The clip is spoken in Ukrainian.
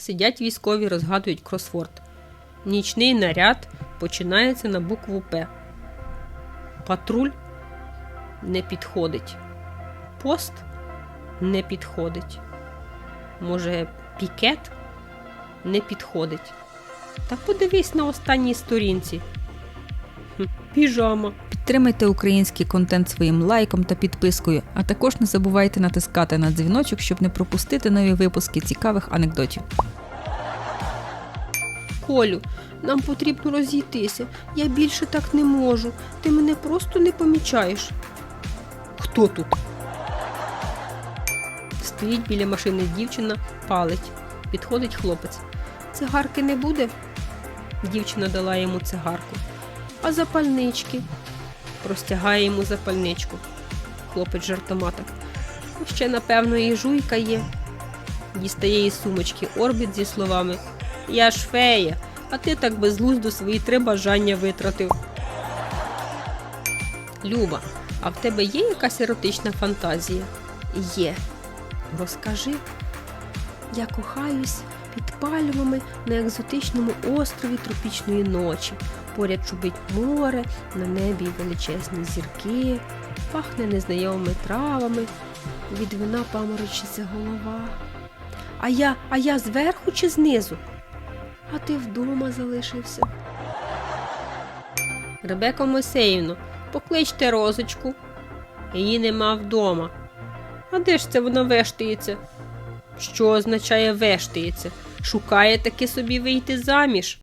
Сидять військові, розгадують кросворд. Нічний наряд починається на букву П. Патруль не підходить. Пост не підходить. Може, пікет не підходить. Та подивись на останній сторінці. Піжама. Підтримайте український контент своїм лайком та підпискою, а також не забувайте натискати на дзвіночок, щоб не пропустити нові випуски цікавих анекдотів. Колю, нам потрібно розійтися. Я більше так не можу. Ти мене просто не помічаєш. Хто тут? Стоїть біля машини дівчина, палить. Підходить хлопець. Цигарки не буде? Дівчина дала йому цигарку. А запальнички? Простягає йому запальничку. Хлопець жартоматок. «Ну, Ще, напевно, і жуйка є. Дістає із сумочки орбіт зі словами Я ж фея, а ти так безглуздо свої три бажання витратив. Люба, а в тебе є якась еротична фантазія? Є. Розкажи. Я кохаюсь під пальмами на екзотичному острові тропічної ночі. Поряд чубить море, на небі величезні зірки, пахне незнайомими травами, від вина паморочиться голова. А я, а я зверху чи знизу? А ти вдома залишився. Ребека Мойсеївно, покличте розочку. Її нема вдома. А де ж це вона вештається? Що означає вештається? Шукає таки собі вийти заміж.